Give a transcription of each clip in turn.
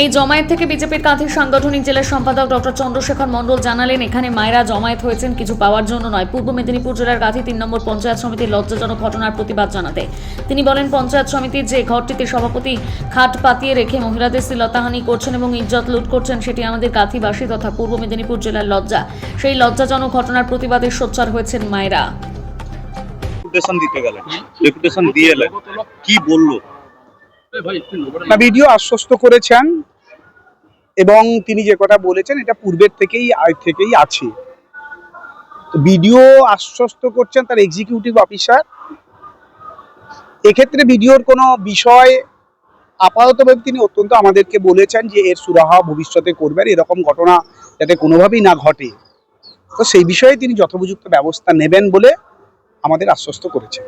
এই জমায়েত থেকে বিজেপির কাঁথি সাংগঠনিক জেলার সম্পাদক ডক্টর চন্দ্রশেখর মণ্ডল জানালেন, এখানে মায়েরা জমায়েত হয়েছেন, কিছু পাওয়ার জন্য নয়। পূর্ব মেদিনীপুর জেলার কাঁথি তিন নম্বর পঞ্চায়েত সমিতির লজ্জাজনক ঘটনার প্রতিবাদ জানাতে। তিনি বলেন, পঞ্চায়েত সমিতির যে ঘরটিতে সভাপতি খাট পাতিয়ে রেখে মহিলাদের শ্লীলতাহানি করছেন এবং ইজ্জত লুট করছেন, সেটি আমাদের কাঁথিবাসী তথা পূর্ব মেদিনীপুর জেলার লজ্জা। সেই লজ্জাজনক ঘটনার প্রতিবাদে সোচ্চার হয়েছেন মায়েরা। দিতে গেলেন। দিয়ে কি বলল? ভিডিও আশ্বস্ত করেছেন এবং তিনি যে কথা বলেছেন, এটা পূর্বের থেকেই থেকেই আছে। ভিডিও আশ্বস্ত করছেন তার এক্সিকিউটিভ অফিসার এক্ষেত্রে ভিডিওর কোনো বিষয় আপাততভাবে তিনি অত্যন্ত আমাদেরকে বলেছেন যে, এর সুরাহা ভবিষ্যতে করবেন, এরকম ঘটনা যাতে কোনোভাবেই না ঘটে। তো সেই বিষয়ে তিনি যথোপযুক্ত ব্যবস্থা নেবেন বলে আমাদের আশ্বস্ত করেছেন।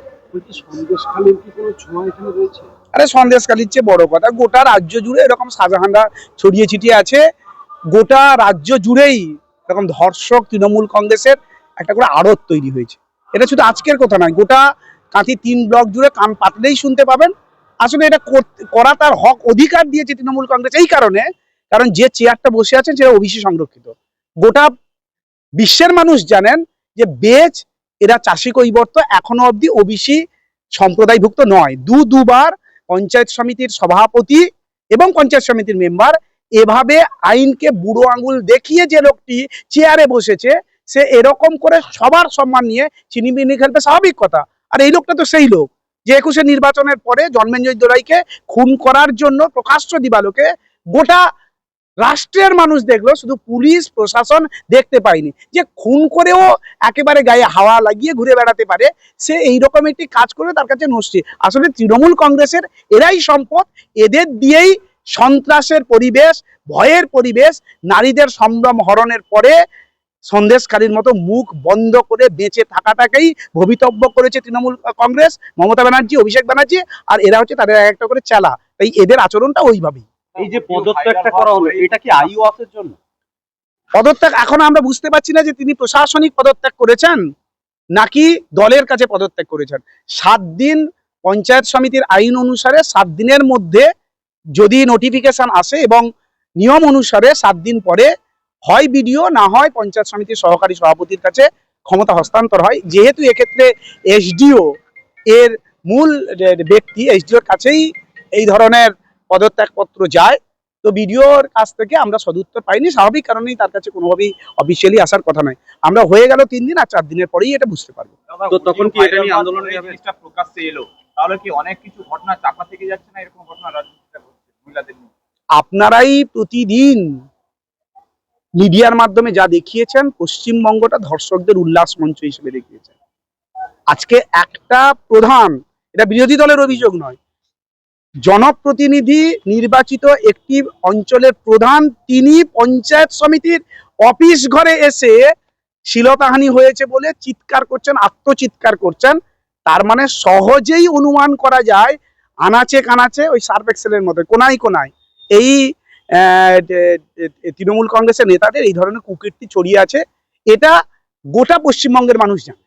আরে সন্দেশকালীর চেয়ে বড় কথা, গোটা রাজ্য জুড়ে এরকম সাজাহান্ডা ছড়িয়ে ছিটিয়ে আছে। গোটা রাজ্য জুড়েই এরকম ধর্ষক তৃণমূল কংগ্রেসের একটা করে আড়ত তৈরি হয়েছে। এটা শুধু আজকের কথা নয়, গোটা কাঁথি তিন ব্লক জুড়ে কান পাতলেই শুনতে পাবেন। আসলে এটা করা তার হক অধিকার দিয়েছে তৃণমূল কংগ্রেস এই কারণে, কারণ যে চেয়ারটা বসে আছেন সেটা ওবিসি সংরক্ষিত। গোটা বিশ্বের মানুষ জানেন যে বেচ এরা চাষি কৈবর্ত এখনও অবধি ওবিসি সম্প্রদায়ভুক্ত নয়। দু দুবার পঞ্চায়েত সমিতির সভাপতি এবং পঞ্চায়েত সমিতির মেম্বার এভাবে আইনকে বুড়ো আঙুল দেখিয়ে যে লোকটি চেয়ারে বসেছে, সে এরকম করে সবার সম্মান নিয়ে চিনিমিনি খেলবে স্বাভাবিক কথা। আর এই লোকটা তো সেই লোক যে একুশে নির্বাচনের পরে জন্মেঞ্জয় দোলাইকে খুন করার জন্য প্রকাশ্য দিবালোকে গোটা রাষ্ট্রের মানুষ দেখল, শুধু পুলিশ, প্রশাসন দেখতে পায়নি। যে খুন করেও একেবারে গায়ে হাওয়া লাগিয়ে ঘুরে বেড়াতে পারে, সে এই রকম একটি কাজ করে তার কাছে নষ্টি। আসলে তৃণমূল কংগ্রেসের এরাই সম্পদ, এদের দিয়েই সন্ত্রাসের পরিবেশ, ভয়ের পরিবেশ, নারীদের সম্ভ্রম হরণের পরে সন্দেশকারীর মতো মুখ বন্ধ করে বেঁচে থাকাটাকেই ভবিতব্য করেছে তৃণমূল কংগ্রেস, মমতা ব্যানার্জি, অভিষেক ব্যানার্জি, আর এরা হচ্ছে তাদের এক একটা করে চালা। তাই এদের আচরণটা ওইভাবেই। এই যে পদত্যাগটা করা হলো এটা কি আইওয়াসের জন্য? পদত্যাগ এখন আমরা বুঝতে পারছি না যে তিনি প্রশাসনিক পদত্যাগ করেছেন নাকি দলের কাছে পদত্যাগ করেছেন। সাত দিন পঞ্চায়েত সমিতির আইন অনুসারে সাত দিনের মধ্যে যদি নোটিফিকেশন আসে এবং নিয়ম অনুসারে সাত দিন পরে হয় বিডিও না হয় পঞ্চায়েত সমিতির সহকারী সভাপতির কাছে ক্ষমতা হস্তান্তর হয় যেহেতু এক্ষেত্রে এসডিও এর মূল ব্যক্তি এসডিওর কাছেই এই ধরনের পদত্যাগপত্র যায়। তো বিডিওর কাছ থেকে আমরা সদুত্তর পাইনি। স্বাভাবিক কারণেই তার কাছে কোনোভাবেই অফিসিয়ালি আসার কথা নয়। আমরা হয়ে গেল তিন দিন আর চার দিনের পরেই এটা বুঝতে পারব। তো তখন কি এটা নিয়ে আন্দোলন প্রকাশ্যে এলো? তাহলে কি অনেক কিছু ঘটনা চাপা থেকে যাচ্ছে না? এরকম ঘটনা রাজনীতিতে ঘটছে মহিলাদের নিয়ে? আপনারাই প্রতিদিন মিডিয়ার মাধ্যমে যা দেখিয়েছেন পশ্চিমবঙ্গটা ধর্ষকদের উল্লাস মঞ্চ হিসেবে দেখিয়েছেন। আজকে একটা প্রধান এটা বিরোধী দলের অভিযোগ নয় জনপ্রতিনিধি নির্বাচিত একটি অঞ্চলের প্রধান তিনি পঞ্চায়েত সমিতির অফিস ঘরে এসে শিলতাহানি হয়েছে বলে চিৎকার করছেন, আত্মচিৎকার করছেন। তার মানে সহজেই অনুমান করা যায়, আনাচে কানাচে ওই সার্ফ এক্সেলের মতো কোনায় কোনায়। এই তৃণমূল কংগ্রেসের নেতাদের এই ধরনের কুকীর্তি ছড়িয়ে আছে। এটা গোটা পশ্চিমবঙ্গের মানুষ জানে।